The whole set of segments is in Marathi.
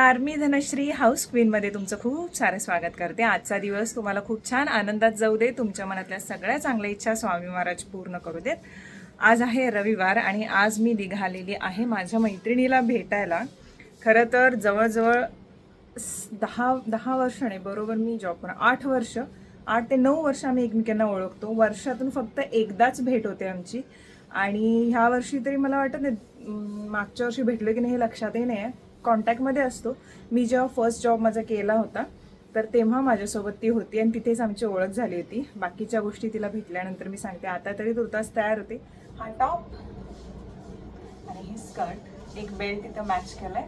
नमस्कार मी धनश्री हाऊस क्वीनमध्ये तुमचं खूप सारं स्वागत करते. आजचा दिवस तुम्हाला खूप छान आनंदात जाऊ दे तुमच्या मनातल्या सगळ्या चांगल्या इच्छा स्वामी महाराज पूर्ण करू देत. आज आहे रविवार आणि आज मी निघालेली आहे माझ्या मैत्रिणीला भेटायला. खरं तर जवळजवळ दहा दहा वर्ष नाही बरोबर मी जॉब करून आठ वर्ष आठ ते नऊ वर्ष आम्ही एकमेकांना ओळखतो. वर्षातून फक्त एकदाच भेट होते आमची. आणि ह्या वर्षी तरी मला वाटत नाही मागच्या वर्षी भेटलो की नाही हे लक्षातही नाही आहे. कॉन्टॅक्टमध्ये असतो. मी जेव्हा फर्स्ट जॉब माझा केला होता तर तेव्हा माझ्यासोबत ती होती आणि तिथेच आमची ओळख झाली होती. बाकीच्या गोष्टी तिला भेटल्यानंतर मी सांगते. आता तरी तुर्तास तयार होते. हा टॉप आणि हे स्कर्ट एक बेल्ट तिथं मॅच केलाय.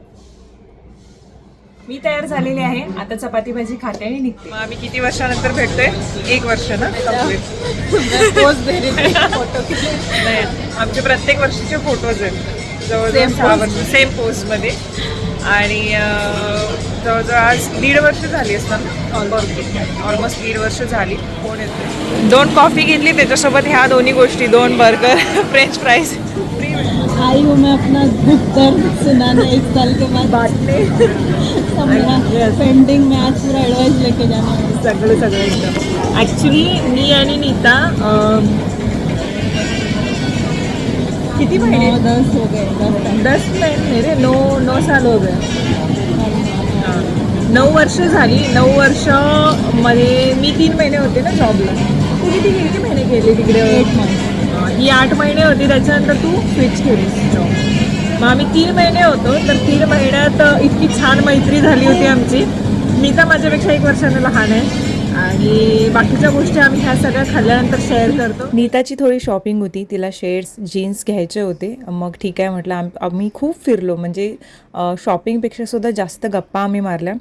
मी तयार झालेली आहे. आता चपाती भाजी खाते आणि निघते. मग आम्ही किती वर्षानंतर भेटतोय? एक वर्ष ना? नाही आमचे प्रत्येक वर्षीचे फोटोज आहेत. जवळजवळ सहा वर्ष सेम पोस्टमध्ये. आणि जवळजवळ आज दीड वर्ष झाली असतात ऑलमोस्ट दीड वर्ष झाली. कोण येते दोन कॉफी घेतली त्याच्यासोबत ह्या दोन्ही गोष्टी दोन बर्गर फ्रेंच फ्राईज आई हूँ मैं अपना दुख दर्द सुनाने एक साल के बाद मेरा पेंडिंग में आज पूरा एडवाइस लेके जाना है सगळं सगळं एकदम. ॲक्च्युली मी आणि नीता किती महिने? नौ दस हो गए दस महीने रे नऊ नऊ साल हो गए. नऊ वर्ष झाली नऊ वर्षमध्ये मी तीन महिने होते ना जॉबला तू किती किती महिने केले तिकडे? ही आठ महिने होती त्याच्यानंतर तू स्विच केलीस जॉब मग आम्ही तीन महिने होतो तर तीन महिन्यात इतकी छान मैत्री झाली होती आमची. मी तर माझ्यापेक्षा एक वर्षानं लहान आहे. आणि बाकीच्या गोष्टी आम्ही ह्या सगळ्या खाल्ल्यानंतर शेअर करतो. नीताची थोडी शॉपिंग होती तिला शेड्स जीन्स घ्यायचे होते. मग ठीक आहे म्हटलं आम आम्ही खूप फिरलो. म्हणजे शॉपिंगपेक्षा सुद्धा जास्त गप्पा आम्ही मारल्या.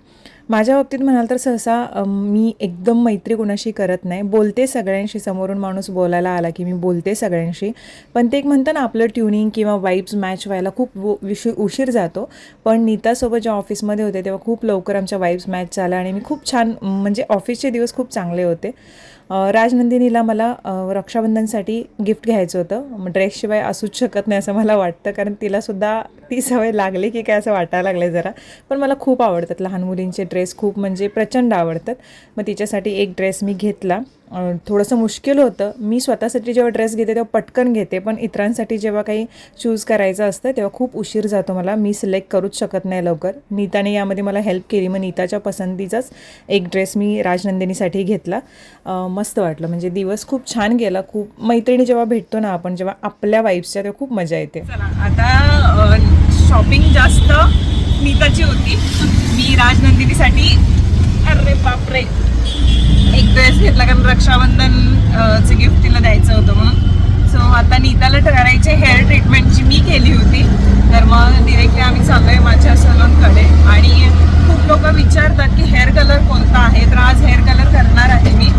माझ्या बाबतीत म्हणाल तर सहसा मी एकदम मैत्री कुणाशी करत नाही. बोलते सगळ्यांशी समोरून माणूस बोलायला आला की मी बोलते सगळ्यांशी. पण ते एक म्हणतं ना आपलं ट्युनिंग किंवा वाईब्स मॅच व्हायला खूप व- उशीर जातो. पण नीतासोबत जेव्हा ऑफिसमध्ये होते तेव्हा खूप लवकर आमच्या वाईब्स मॅच झाल्या आणि मी खूप छान म्हणजे ऑफिसचे दिवस खूप चांगले होते. राजनंदिनीला मला रक्षाबंधनसाठी गिफ्ट घ्यायचं होतं. ड्रेसशिवाय असूच शकत नाही असं मला वाटतं. कारण तिलासुद्धा ती सवय लागली की काय असं वाटायला लागलं जरा. पण मला खूप आवडतात लहान मुलींचे ड्रेस ड्रेस खूप म्हणजे प्रचंड आवडतात. मग तिच्यासाठी एक ड्रेस मी घेतला. थोडंसं मुश्किल होतं. मी स्वतःसाठी जेव्हा ड्रेस घेते तेव्हा पटकन घेते. पण इतरांसाठी जेव्हा काही चूज करायचं असतं तेव्हा खूप उशीर जातो मला. मी सिलेक्ट करूच शकत नाही लवकर. नीताने यामध्ये मला हेल्प केली. मग नीताच्या पसंतीचाच एक ड्रेस मी राजनंदिनीसाठी घेतला. मस्त वाटलं. म्हणजे दिवस खूप छान गेला. खूप मैत्रिणी जेव्हा भेटतो ना आपण जेव्हा आपल्या वाईफ्सच्या तेव्हा खूप मजा येते. आता शॉपिंग जास्त नीताची होती. राजनंदिनीसाठी. अरे बापरे. एक ड्रेस घेतला कारण रक्षाबंधन अ, चे गिफ्ट तिला द्यायचं होतं म्हणून. सो आता नीताला ठरायचे हेअर ट्रीटमेंटची मी केली होती. तर मग डिरेक्टली आम्ही चाललोय माझ्या सलूनकडे आणि खूप लोक विचारतात की हेअर कलर कोणता आहे? तर आज हेअर कलर करणार आहे मी.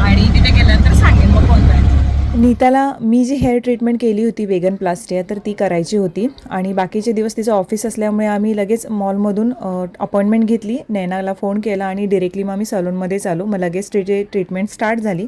आणि तिथे गेल्यानंतर सांगेन मग कोणता आहे. नीताला मी जी हेअर ट्रीटमेंट केली होती वेगन प्लास्टिया तर ती करायची होती. आणि बाकीचे दिवस तिचं ऑफिस असल्यामुळे आम्ही लगेच मॉलमधून अपॉइंटमेंट घेतली. नैनाला फोन केला आणि डिरेक्टली मग आम्ही सलूनमध्येच आलो मग लगेच तिची ट्रीटमेंट स्टार्ट झाली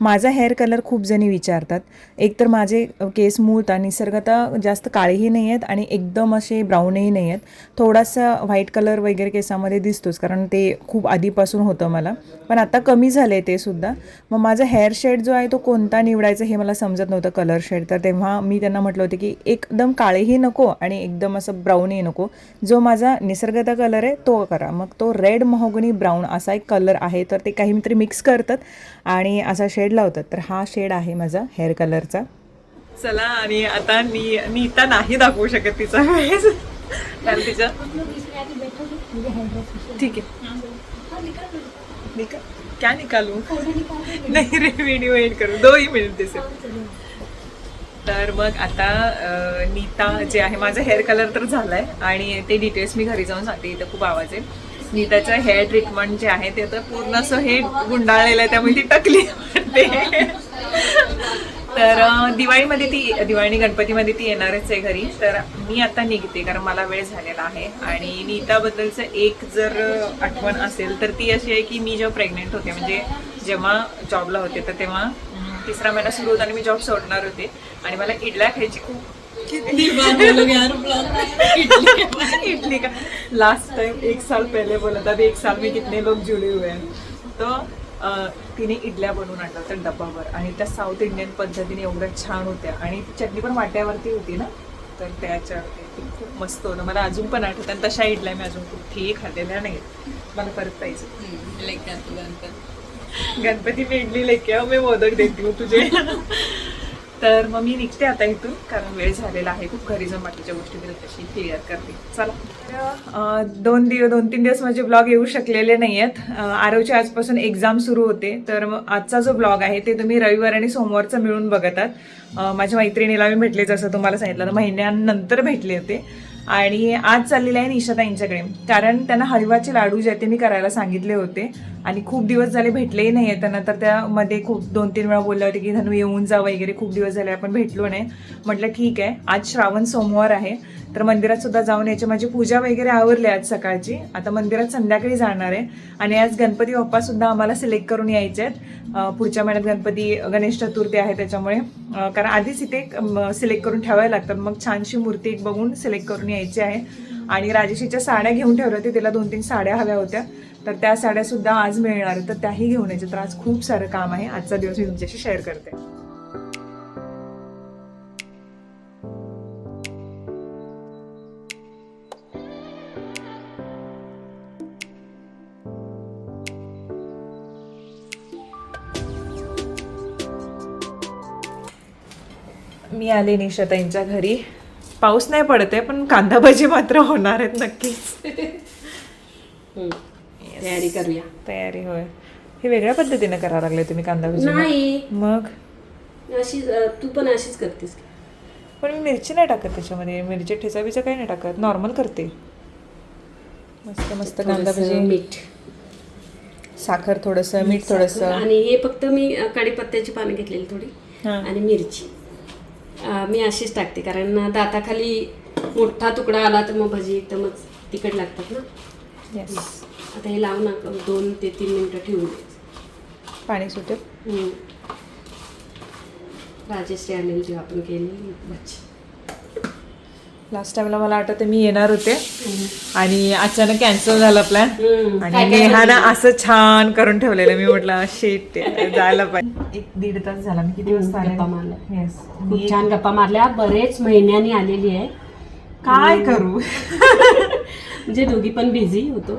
माझा हेअर कलर खूप जणी विचारतात. एक तर माझे केस मूळता निसर्गता जास्त काळेही नाही आहेत आणि एकदम असे ब्राऊनही नाही आहेत थोडासा व्हाईट कलर वगैरे केसामध्ये दिसतोच कारण ते खूप आधीपासून होतं मला. पण आता कमी झालं आहे ते सुद्धा. मग माझा हेअर शेड जो आहे तो कोणता निवडायचा हे मला समजत नव्हतं कलर शेड तर तेव्हा मी त्यांना म्हटलं होतं की एकदम काळेही नको आणि एकदम असं ब्राऊनही नको. जो माझा निसर्गता कलर आहे तो करा. मग तो रेड महोगनी ब्राऊन असा एक कलर आहे. तर ते काही मित्र मिक्स करतात आणि असा शेड लावतात तर हा शेड आहे माझा हेअर कलरचा चला आणि आता नी नीता नाही दाखवू शकत तिचा फेस कारण तिच्या ठीक आहे. निका क्या निकालू? नाही रे व्हिडिओ एड करू. दोही मिनिट दिसेल. तर मग आता नीता जे आहे माझा हेअर कलर तर झालाय. आणि ते डिटेल्स मी घरी जाऊन सांगते. इथं खूप आवाज आहे. नीताचं हेअर ट्रीटमेंट जे आहे ते तर पूर्ण असं हे गुंडाळलेलं आहे त्यामुळे ती टकली वाटते. तर दिवाळीमध्ये ती दिवाळी आणि गणपतीमध्ये ती येणारच आहे घरी. तर मी आता निघते कारण मला वेळ झालेला आहे. आणि नीताबद्दलचं एक जर आठवण असेल तर ती अशी आहे की मी जेव्हा प्रेग्नेंट होते म्हणजे जेव्हा जॉबला होते तर तेव्हा तिसरा महिना सुरू होता आणि मी जॉब सोडणार होते. आणि मला इडल्या खायची खूप कितनी बार बोलोगे यार ब्लॉग के बारे इडली का? लास्ट टाइम एक साल पहले बोला था अभी एक साल में कितने लोग जुड़े हुए हैं. तो तिने इडल्या बनवून आणल्या होत्या डब्बावर आणि त्या साऊथ इंडियन पद्धतीने एवढ्या छान होत्या. आणि चटणी पण वाट्यावरती होती ना? तर त्याच्यावरती ती खूप मस्त होतं. मला अजून पण आठवतं आणि तशा इडल्या मी अजून कुठेही खाल्लेल्या नाही मला परत पाहिजे. गणपत में इडली लेके मैं मोदक देती हूँ तुझे. तर मग मी निघते आता इथून कारण वेळ झालेला आहे. खूप घरी जाऊन बाकीच्या गोष्टी मी तशी क्लिअर करते. चला. दोन दिवस दोन तीन दिवस माझे ब्लॉग येऊ शकलेले नाही आहेत आरवची आजपासून एक्झाम सुरू होते. तर मग आजचा जो ब्लॉग आहे ते तुम्ही रविवार आणि सोमवारचं मिळून बघत आहात. माझ्या मैत्रिणीला मी भेटले जसं तुम्हाला सांगितलं तर महिन्यानंतर भेटले होते. आणि आज चाललेलं आहे निशाताईंच्याकडे कारण त्यांना हलवाचे लाडू जे आहेत ते मी करायला सांगितले होते. आणि खूप दिवस झाले भेटलेही नाही त्यांना तर त्यामध्ये खूप दोन तीन वेळा बोलले होते की धनू येऊन जा वगैरे खूप दिवस झाले आपण भेटलो नाही. म्हटलं ठीक आहे. आज श्रावण सोमवार आहे. तर मंदिरात सुद्धा जाऊन यायची. माझी पूजा वगैरे आवरली आज सकाळची. आता मंदिरात संध्याकाळी जाणार आहे. आणि आज गणपती बाप्पा सुद्धा आम्हाला सिलेक्ट करून यायचे आहेत. पुढच्या महिन्यात गणपती गणेश चतुर्थी आहे त्याच्यामुळे. कारण आधीच इथे सिलेक्ट करून ठेवायला लागतात. मग छानशी मूर्ती एक बघून सिलेक्ट करून यायची आहे. आणि राजेशीच्या साड्या घेऊन ठेवल्या होत्या. तिला दोन तीन साड्या हव्या होत्या. तर त्या साड्या सुद्धा आज मिळणार तर त्याही घेऊन यायच्या तर आज खूप सारं काम आहे. आजचा दिवस मी तुमच्याशी शेअर करते. आले निशाताईंच्या घरी. पाऊस नाही पडत पण कांदा भजी मात्र होणार आहेत नक्कीच. तयारी करूया. तयारी होय. हे वेगळ्या पद्धतीने करावं लागले तुम्ही कांदा भजी नाही. मग? अशी तू पण अशीच करतेस पण मी मिरची नाही टाकत त्याच्यामध्ये. मिरची ठेचा बिचा काही नाही टाकत. नॉर्मल करते. मस्त मस्त कांदा थोडंसं भजी मीठ. साखर थोडंसं मीठ थोडंसं. आणि हे फक्त मी अ, कढीपत्त्याची पानं घेतलेली थोडी. हां. आणि मिरची. मी अशीच टाकते कारण दाताखाली मोठा तुकडा आला तर मग भजी एकदमच तिखट लागतात ना. येस आता हे लावून दोन ते तीन मिनिटं ठेवून पाणी सुटेल. हम्म. राजेश्री आणेल जेव्हा आपण केलेली भजी लास्ट टाइमला मला आठवतं मी येणार होते. आणि अचानक कॅन्सल झाला प्लॅन. आणि नेहानं असं छान करून ठेवलेलं. मी म्हटलं शेट जायला पाहिजे. एक दीड तास झाला. मी किती वाजता गप्पा मारल्या. येस खूप छान गप्पा मारल्या. बरेच महिन्यांनी आलेली आहे. काय करू? म्हणजे दोघी पण बिझी होतो.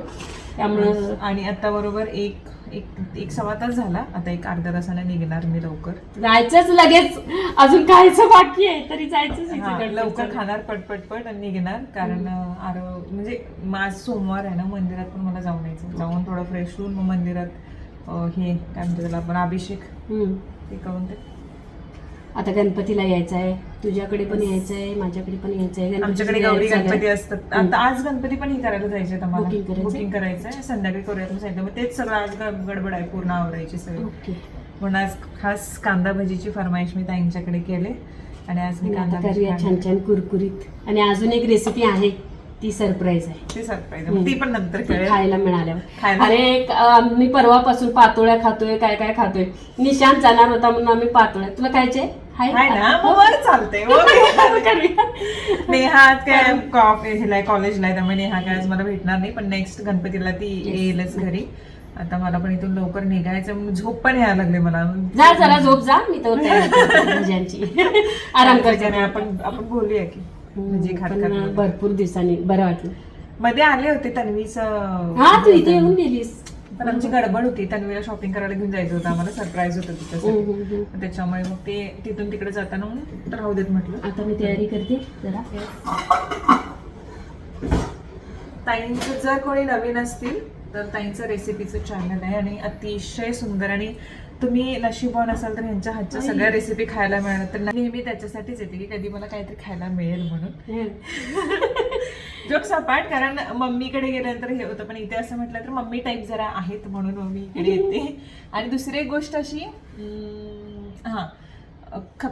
त्यामुळं आणि आता बरोबर एक एक एक सव्वा तास झाला. आता एक अर्ध्या तासाने निघणार मी लवकर. जायचंच लगेच. अजून खायचं बाकी आहे तरी जायचंच हा, गणपतीचं. लवकर खाणार पटपट पट आणि निघणार. कारण आर म्हणजे माझ सोमवार आहे ना मंदिरात पण मला जाऊन यायचं. जाऊन थोडं फ्रेश होऊन मग मंदिरात अं, हे काय म्हणतो त्याला आपण अभिषेक हम्म. ते करून ते. आता गणपतीला यायचं आहे तुझ्याकडे पण यायचं आहे माझ्याकडे पण यायचं आहे आमच्याकडे गौरी गणपती आहे. असतात. आता आज गणपती पण हे करायला जायचे आम्हाला Booking करायचंय? बुकिंग करायचंय. संध्याकाळी करूया तुम्ही सांगितलं मग तेच सगळं आज ग- गडबड आहे पूर्ण आवरायची सगळी. ओके. म्हणून आज खास कांदा भजीची फरमाईश मी ताईंच्याकडे केले. आणि आज मी आणि कांदा आता भजी करूया खाणार. छान छान कुरकुरीत. आणि अजून एक रेसिपी आहे ती सरप्राईज आहे. ते सरप्राईज ती पण नंतर कळेल. खायला मिळाल्यावर. खायला? अरे अं, मी परवापासून पातोळ्या खातोय काय काय खातोय. निशांत जाणार होता म्हणून आम्ही पातोळ्या. तुला खायचे हाय. हाय ना मग बरं चालतंय मग करूया. नेहा आज काय कॉलेजला आहे त्यामुळे नेहा काय आज मला भेटणार नाही पण नेक्स्ट गणपतीला ती येईलच घरी. आता मला पण इथून लवकर निघायचं झोप पण यायला लागली मला. जा जरा झोप जा मी तर आराम करते. आपण आपण बोलूया की खात भरपूर दिवसांनी बरं वाटलं. मध्ये आले होते तन्वीच हा तू इथे येऊन गेलीस. पण आमची गडबड होती. तन्वीला शॉपिंग करायला घेऊन जायचं होतं. आम्हाला सरप्राईज होतं तिच्यासाठी. हम्म. त्याच्यामुळे मग ते तिथून तिकडे जाताना मग राहू देत म्हटलं. आता मी तयारी करते. जरा. ताईंचं जर कोणी नवीन असतील तर ताईंचं रेसिपीचं चॅनल आहे आणि अतिशय सुंदर आणि तुम्ही नशीबवान असाल तर ह्यांच्या हातच्या सगळ्या रेसिपी खायला मिळणार. तर नेहमी त्याच्यासाठीच येते की कधी मला काहीतरी खायला मिळेल म्हणून. जोक सपाट कारण मम्मीकडे गेल्यानंतर हे होतं पण इथे असं म्हटलं तर मम्मी टाईप जरा आहेत म्हणून मम्मी इकडे येते. आणि दुसरी एक गोष्ट अशी हा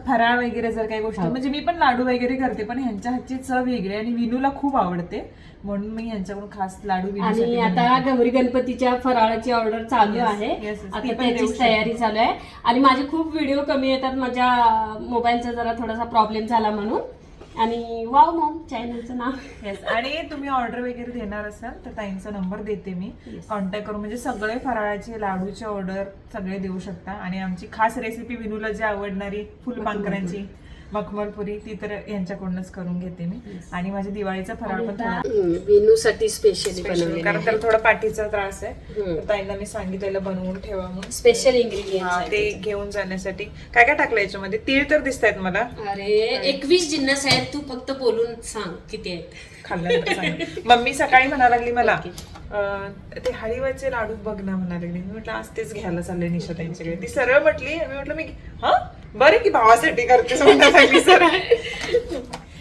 फराळ वगैरे जर काही गोष्ट म्हणजे मी पण लाडू वगैरे करते पण ह्यांच्या हातची चव वेगळी आणि विनूला खूप आवडते. म्हणून मी ह्यांच्याकडून खास लाडू आणि. आता गौरी गणपतीच्या फराळाची ऑर्डर चालू आहे. आता त्याचीच. तयारी चालू आहे. आणि माझे खूप व्हिडिओ कमी येतात माझ्या मोबाईलचा जरा थोडासा प्रॉब्लेम झाला म्हणून. आणि वाव मॉम चॅनलचं नाव. येस आणि तुम्ही ऑर्डर वगैरे देणार असाल तर ताईंचा नंबर देते मी. कॉन्टॅक्ट करून म्हणजे सगळे फराळाचे लाडूचे ऑर्डर सगळे देऊ शकता. आणि आमची खास रेसिपी विनूला जी आवडणारी फुलपांकरांची मखमलपुरी ती तर यांच्याकडूनच करून घेते मी. आणि माझ्या दिवाळीचा फराळ पण थोडा विनूसाठी स्पेशली special, बनवलेलं कारण त्याला थोडा पाठीचा त्रास आहे. तर ताईंना मी सांगितलेलं बनवून ठेवा म्हणून. स्पेशल हा, इंग्रेडियंट ते घेऊन जाण्यासाठी. काय काय टाकलं याच्यामध्ये? तीळ तर दिसत आहेत मला. अरे एकवीस जिन्नस आहेत. तू फक्त बोलून सांग किती आहेत. खाल्ल्यानंतर. मम्मी सकाळी म्हणा लागली मला अं, ते हळीवाचे लाडू बघ ना म्हणा लागली. मी म्हटलं आज तेच घ्यायला चालले निशा त्यांच्याकडे ती सरळ म्हटली मी म्हटलं मी हा? बरं की भावासाठी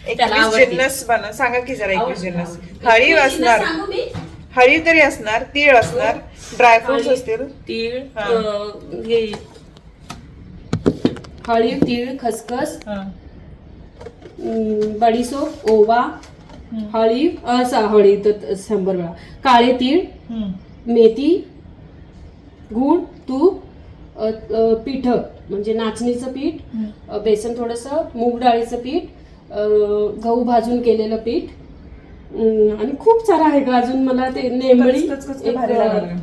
एकवीस आवडते. जिन्नस बनव सांगा की जरा एकवीस जिन्नस. हळी असणार हळी तरी असणार तीळ असणार ड्रायफ्रुट्स असतील तीळ हा. अं, हे हळी तीळ खसखस हा. बडीसोप ओवा. हळी असा हळी तर शंभर वेळा काळे तीळ. मेथी गूळ तूप पीठ म्हणजे नाचणीचं पीठ बेसन थोडंसं मूग डाळीचं पीठ गहू भाजून केलेलं पीठ आणि खूप सारं आहे का अजून मला ते नेमळी एक.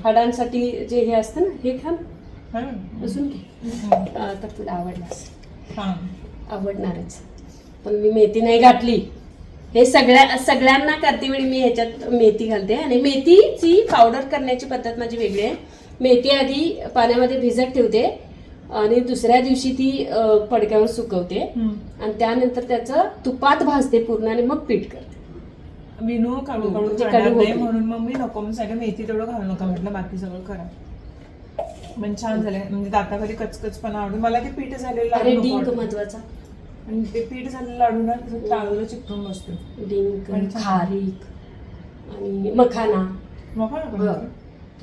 हाडांसाठी जे हे असतं ना हे खा. अजून घे. तर तुला आवडलास हा. आवडणारच. पण मी मेथी नाही घातली. हे सगळ्या सगळ्यांना करते वेळी मी ह्याच्यात मेथी घालते. आणि मेथीची पावडर करण्याची पद्धत माझी वेगळी आहे. मेथी आधी पाण्यामध्ये भिजत ठेवते. आणि दुसऱ्या दिवशी ती पडक्यावर सुकवते. आणि त्यानंतर त्याचं तुपात भाजते पूर्ण आणि मग पीठ करते विनू काढू काढू म्हणजे खाणार कडू नाही होते. म्हणून मग मी नको म्हणून सांगितलं मेथी तेवढं घालू नका म्हटलं बाकी सगळं करा पण छान झाले म्हणजे दाताखाली कचकचपणा आवडून मला ते पीठ झालेलं अरे लाडू नको डिंक. महत्त्वाचा आणि ते पीठ झालेलं लाडू ना तसं टाळूला चिकटून बसतो डिंक पण छान. खारीक आणि मखाना मग हो. करायचं?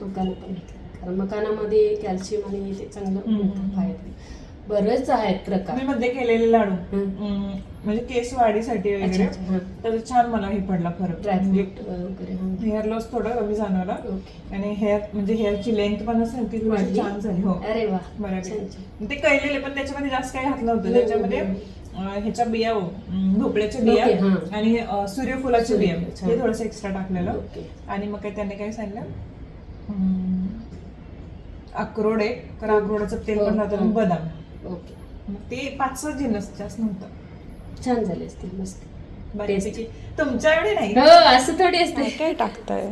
मकाना पण घेतला कारण मकानामध्ये कॅल्शियम आणि ते चांगलं फायबर बरेच आहेत प्रकार. मी मध्ये केलेले लाडू. म्हणजे केस वाढीसाठी वगैरे. तर छान मला हे पडला फरक. हेअर लॉस थोडं कमी जाणवला. आणि हेअर म्हणजे हेअरची लेंथ पण असेल ती? छान झाली हो. अरे वा. ते कळलेले पण त्याच्यामध्ये जास्त काही घातलं होतं त्याच्यामध्ये ह्याच्या बिया हो, भोपळ्याच्या बिया. आणि सूर्यफुलाच्या बिया. हे. थोडंसं एक्स्ट्रा टाकलेलं. आणि मग काय त्याने काय सांगितलं? अं, अक्रोड आहे तर अक्रोडाचं तेल पण हो, राहतं हो. आणि बदाम. ओके. मग ते पाच सहा जिन्नस जास्त नव्हतं. छान झाले असतील मस्त. बऱ्यापैकी. तुमच्या एवढे नाही? हो असं थोडी असते काय टाकताय?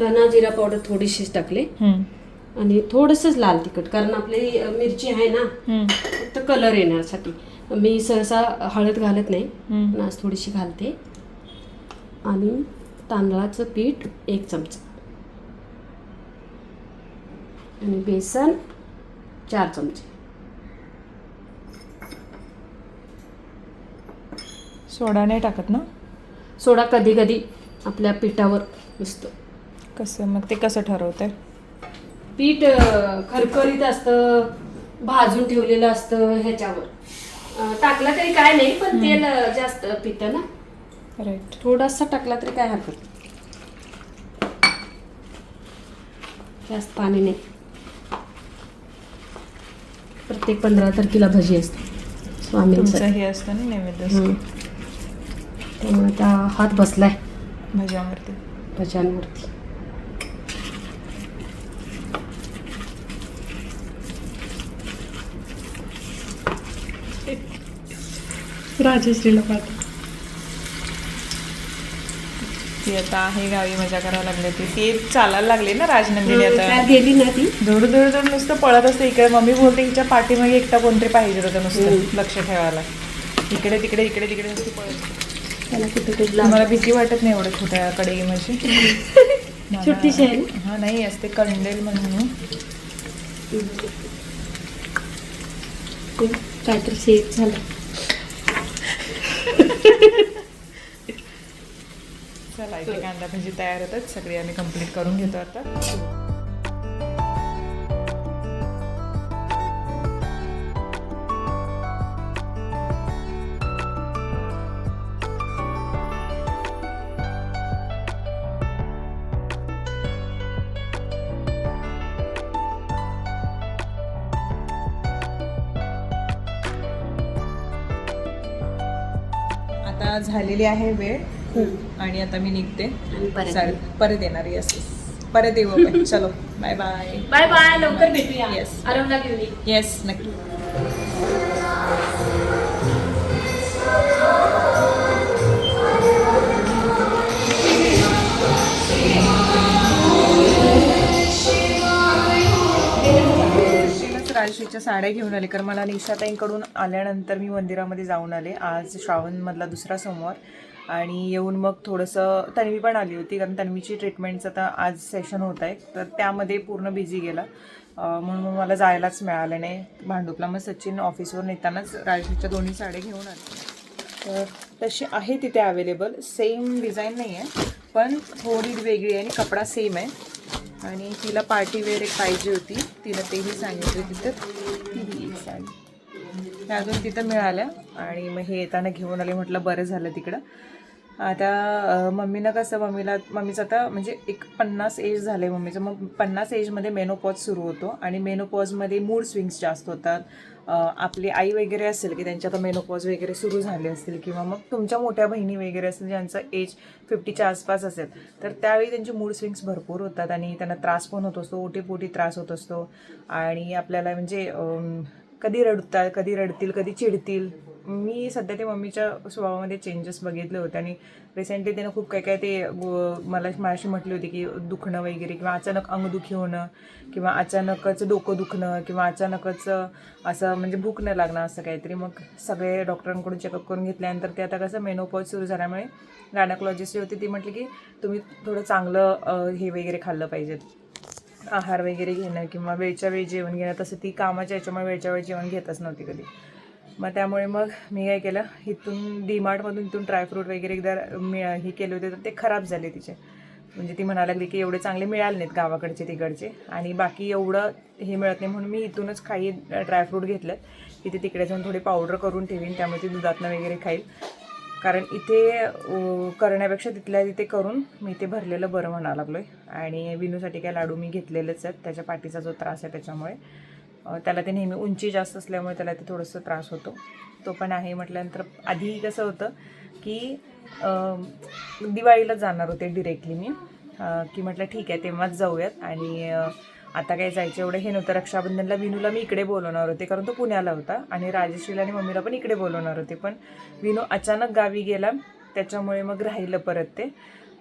धना जिरा पावडर थोडीशीच टाकली. आणि थोडंसंच लाल तिखट कारण आपली अ, मिरची आहे ना फक्त कलर येण्यासाठी. मी सहसा हळद घालत नाही पण आज थोडीशी घालते. आणि तांदळाचं पीठ एक चमचा. आणि बेसन चार चमचे. सोडा नाही टाकत ना? सोडा कधी कधी आपल्या पिठावर असतो कसं? मग ते कसं ठरवतंय पीठ खरखरीत असतं भाजून ठेवलेलं असतं ह्याच्यावर. टाकलं तरी काय नाही पण तेल जास्त पितं ना. राईट थोडासा टाकला तरी काय हरकत. जास्त पाणी नाही. प्रत्येक पंधरा तारखेला भजी असते. स्वामींचं. हे असतं ना नैवेद्य. त्यामुळे आता हात बसलाय. भज्यावरती भज्यांवरती राजश्रीला पाठ ती आता आहे गावी मजा करायला लागली ती. ती चालायला लागली ना राजनंदिनी आता. गेली ना ती. दूर दूर दूर नुसतं पळत असते इकडे. मम्मी बोलते हिच्या पाठीमागे एकटा कोणतरी पाहिजे होतं नुसतं. लक्ष ठेवायला. इकडे तिकडे इकडे तिकडे नुसती पळत मला भीती वाटत नाही एवढं छोट्या कडे म्हणजे ना? हा नाही असते कंडेल म्हणून. काहीतरी शेक झालं. चला इथे कांदा भजी तयार होतात. सगळी आम्ही कंप्लीट करून घेतो आता. झालेली आहे वेळ. आणि आता मी निघते. आणि परत चालेल परत येणार येस परत येऊ चलो बाय बाय बाय बाय लवकर भेटूया. Yes. आरवला घेऊन ये. येस नक्की. राजश्रीच्या साड्या घेऊन आले कारण मला निशाताईंकडून आल्यानंतर मी मंदिरामध्ये जाऊन आले. आज श्रावणमधला दुसरा सोमवार. आणि येऊन मग थोडंसं तन्वी पण आली होती कारण तन्वीची ट्रीटमेंटचं आता आज सेशन होत आहे तर त्यामध्ये पूर्ण बिझी गेला. म्हणून मग मला जायलाच मिळालं नाही. भांडुपला मग सचिन ऑफिसवर येतानाच राजश्रीच्या दोन्ही साड्या घेऊन आले. तर तशी आहे तिथे अवेलेबल सेम डिझाईन नाही आहे पण थोडी वेगळी आहे आणि कपडा सेम आहे. आणि तिला पार्टी वेअर एक पाहिजे होती. तिला तेही सांगितलं तिथं. ती एक साडी. अजून तिथं मिळाल्या. आणि मग हे येताना घेऊन आले. म्हटलं बरं झालं तिकडं. आता मम्मीनं कसं मम्मीला मम्मीचं आता म्हणजे एक पन्नास एज झाले मम्मीचं. मग पन्नास एजमध्ये मेनोपॉज सुरू होतो आणि मेनोपॉजमध्ये मूड स्विंग्स जास्त होतात. आपली आई वगैरे असेल की त्यांच्या आता मेनोपॉज वगैरे सुरू झाले असतील किंवा मग तुमच्या मोठ्या बहिणी वगैरे असतील ज्यांचं एज फिफ्टीच्या आसपास असेल तर त्यावेळी त्यांचे मूड स्विंग्स भरपूर होतात आणि त्यांना त्रास पण होत असतो ओटीपोटी त्रास होत असतो. आणि आपल्याला म्हणजे कधी रडतात कधी रडतील कधी चिडतील मी सध्या ते मम्मीच्या स्वभावामध्ये चेंजेस बघितले होते आणि रिसेंटली त्यानं खूप काय काय ते मला माझ्याशी म्हटली होती की दुखणं वगैरे किंवा अचानक अंगदुखी होणं किंवा अचानकच डोकं दुखणं किंवा अचानकच असं म्हणजे भूक न लागणं असं काहीतरी. मग सगळे डॉक्टरांकडून चेकअप करून घेतल्यानंतर ते आता कसं मेनोपॉज सुरू झाल्यामुळे गायनाकोलॉजिस्ट होती ती म्हटली की तुम्ही थोडं चांगलं हे वगैरे खाल्लं पाहिजेत. आहार वगैरे घेणं किंवा वेळच्या वेळी जेवण घेणं तसं ती कामाच्या याच्यामुळे वेळच्या वेळी जेवण घेतच नव्हती कधी. मग त्यामुळे मग मी काय केलं इथून डीमार्टमधून इथून ड्रायफ्रूट वगैरे एकदा मी हे केले होते तर ते खराब झाले तिचे. म्हणजे ती म्हणायला लागली की एवढे चांगले मिळाले नाहीत गावाकडचे तिकडचे. आणि बाकी एवढं हे मिळत नाही म्हणून मी इथूनच काही ड्रायफ्रूट घेतलं. की ते तिकडे जाऊन थोडी पावडर करून ठेवीन त्यामुळे ती दुधातनं वगैरे खाईल. कारण इथे करण्यापेक्षा तिथल्या तिथे करून मी ते भरलेलं बरं म्हणा लागलो आहे आणि विनूसाठी काय लाडू मी घेतलेलेच आहेत त्याच्या पाठीचा जो त्रास आहे त्याच्यामुळे. त्याला ते नेहमी उंची जास्त असल्यामुळे त्याला ते थोडंसं त्रास होतो. तो पण आहे म्हटल्यानंतर आधी कसं होतं की दिवाळीला जाणार होते डिरेक्टली मी. की म्हटलं ठीक आहे तेव्हाच जाऊयात. आणि आता काय जायचं एवढं हे नव्हतं. रक्षाबंधनला विनूला मी इकडे बोलवणार होते कारण तो पुण्याला होता. आणि राजश्रीला आणि मम्मीला पण इकडे बोलवणार होते. पण विनू अचानक गावी गेला. त्याच्यामुळे मग राहिलं परत ते.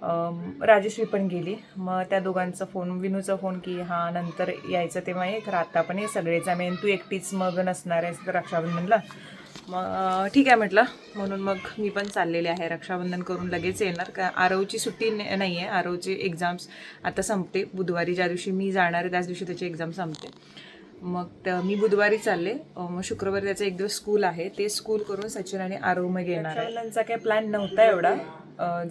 राजेश्री पण गेली. मग त्या दोघांचा फोन विनूचा फोन की हां नंतर यायचं तेव्हा ये तर आता पण हे सगळेच आम्ही तू एकटीच मग नसणार आहेस तर रक्षाबंधनला. मग ठीक आहे म्हटलं. म्हणून मग मी पण चाललेले आहे. रक्षाबंधन करून लगेच येणार. का आरवची सुट्टी नाही आहे आरवची एक्झाम्स आता संपते. बुधवारी ज्या दिवशी मी जाणार आहे त्याच दिवशी त्याची एक्झाम संपते. मग तर मी बुधवारी चालले. मग शुक्रवारी त्याचं एक दिवस स्कूल आहे. ते स्कूल करून सचिन आणि आरव मग येणार आहे. त्यांचा काही प्लॅन नव्हता एवढा.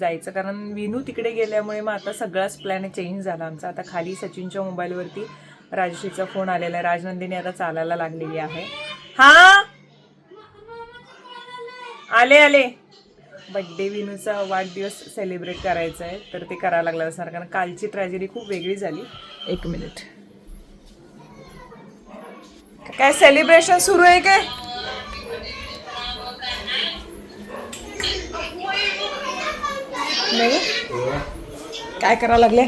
जायचं. कारण विनू तिकडे गेल्यामुळे मग आता सगळाच प्लॅन चेंज झाला आमचा. आता खाली सचिनच्या मोबाईलवरती राजश्रीचा फोन आलेला आहे. राजनंदिनी आता चालायला लागलेली आहे. हा? आले आले. बड्डे विनूचा वाढदिवस सेलिब्रेट करायचा आहे. तर ते करायला लागलं असणार. कारण कालची ट्रॅजेडी खूप वेगळी झाली. एक मिनिट काय सेलिब्रेशन सुरू आहे काय? नाही? काय करावं लागले?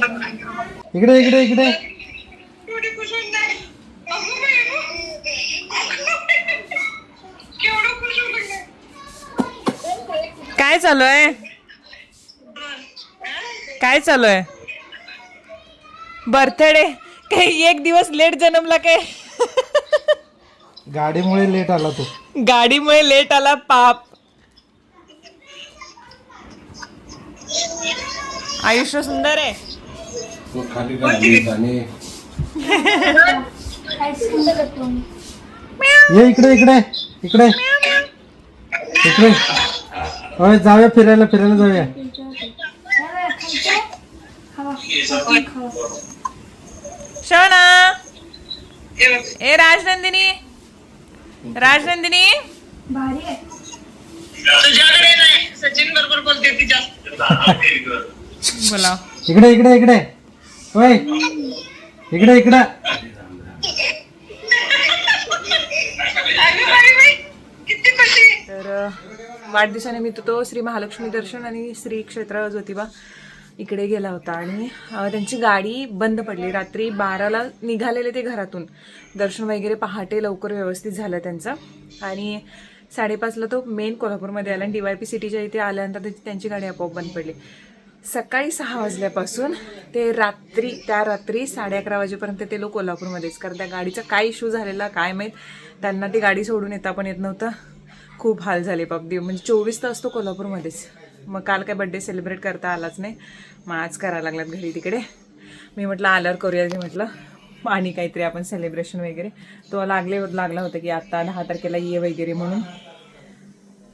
इकडे इकडे इकडे. काय चालू आहे काय चालू आहे बर्थडे. काही एक दिवस लेट जन्मला काय? गाडीमुळे लेट आला तो. गाडीमुळे लेट आला पाप. आयुष्य सुंदर आहे. तो खाली राहिली आणि ये इकडे इकडे इकडे. इकडे. होय जाऊया फिरायला फिरायला जाऊया. शोना. ए राजनंदिनी. राजनंदिनी. बोला. इकडे इकडे इकडे. होय इकडे इकडे. तर वाढदिवसानिमित्त तो श्री महालक्ष्मी दर्शन आणि श्री क्षेत्र ज्योतिबा इकडे गेला होता आणि त्यांची गाडी बंद पडली. रात्री बाराला निघालेले ते घरातून. दर्शन वगैरे पहाटे लवकर व्यवस्थित झालं त्यांचं. आणि साडेपाचला तो मेन कोल्हापूरमध्ये आला आणि डी वाय पी सिटीच्या इथे आल्यानंतर त्याची त्यांची गाडी आपोआप बंद पडली. सकाळी सहा वाजल्यापासून ते रात्री त्या रात्री साडे अकरा वाजेपर्यंत ते लोक कोल्हापूरमध्येच. कारण त्या गाडीचा काय इश्यू झालेला काय माहीत? त्यांना ती गाडी सोडून येता पण येत नव्हतं. खूप हाल झाले बाबदी म्हणजे चोवीस तास तो कोल्हापूरमध्येच. मग काल काय बड्डे सेलिब्रेट करता आलाच नाही. मग आज करायला लागलात घरी तिकडे. मी म्हटलं आल्यावर करूया मी म्हटलं. आणि काहीतरी आपण सेलिब्रेशन वगैरे. तो लागले लागला होता की आत्ता दहा तारखेला ये वगैरे म्हणून.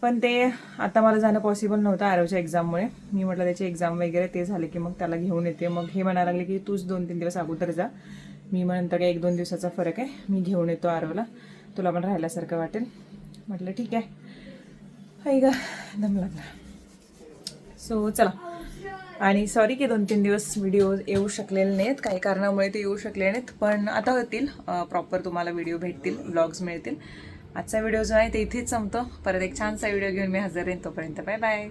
पण ते आता मला जाणं पॉसिबल नव्हतं आरवच्या एक्झाममुळे मी म्हटलं त्याची एक्झाम वगैरे ते झाले की मग त्याला घेऊन येते. मग हे म्हणायला लागले की तूच दोन तीन दिवस अगोदर जा. मी म्हणतो काय एक दोन दिवसाचा फरक आहे. मी घेऊन येतो आरवला. तुला पण राहिल्यासारखं वाटेल. म्हटलं ठीक आहे. आई ग दम लागला. सो चला. आणि सॉरी की दोन तीन दिवस व्हिडिओ येऊ शकलेले नाहीत. काही कारणामुळे ते येऊ शकले नाहीत. पण आता होतील. प्रॉपर तुम्हाला व्हिडिओ भेटतील. ब्लॉग्स मिळतील. आजचा व्हिडिओ जो आहे ते इथेच संपतो. परत एक छानसा व्हिडिओ घेऊन मी हजर राहीन तोपर्यंत. Bye bye.